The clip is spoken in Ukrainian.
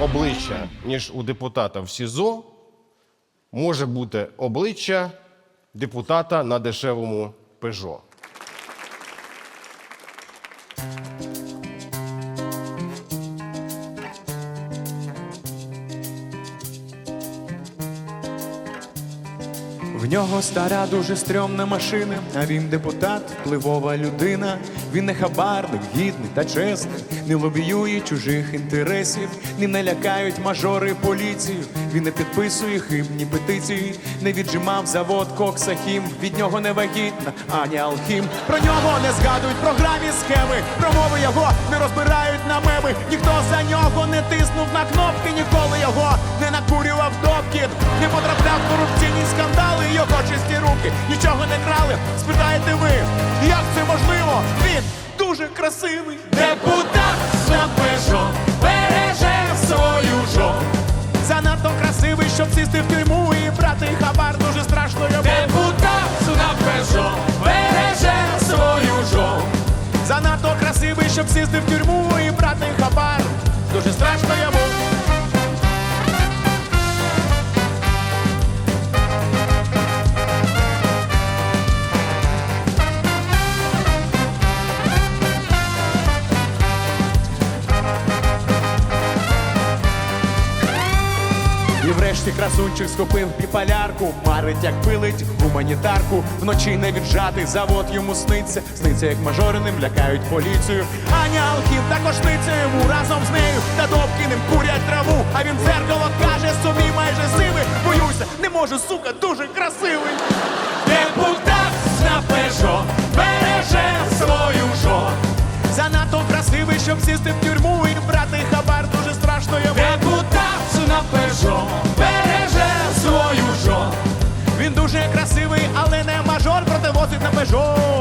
обличчя, ніж у депутата в СІЗО, може бути обличчя депутата на дешевому Пежо. В нього стара дуже стрьомна машина, а він депутат, впливова людина. Він не хабарник, гідний та чесний, не лобіює чужих інтересів, не лякають мажори поліцію. Він не підписує хибні петиції, не віджимав завод Коксахім. Від нього не вагітна ані Алхім. Про нього не згадують програмі схеми. Промови його не розбирають на меми. Ніхто за нього не тиснув на кнопки, ніколи його не накурював допкіт, не потрапляв в корупційні скандали. Його чисті руки нічого не крали. Спитаєте ви, як це можливо? Він дуже красивий. Депутат Пежо береже свою жо. Занадто красивий, щоб сісти в тюрму і брати хабар дуже страшно йому. Депутат на Пежо береже свою жо. Занадто красивий, щоб сісти в тюрму І врешті красунчик схопив піпалярку, марить, як пилить гуманітарку. Вночі не віджатий завод йому сниться. Сниться, як мажориним лякають поліцію. Аня Алхів також сниться йому разом з нею. Та довки ним курять траву. А він дзеркало каже собі майже сивий. Боюся, не можу, сука, дуже красивий. Депутат на Пежо береже свою жо. Занадто красивий, щоб сісти в тюрму Він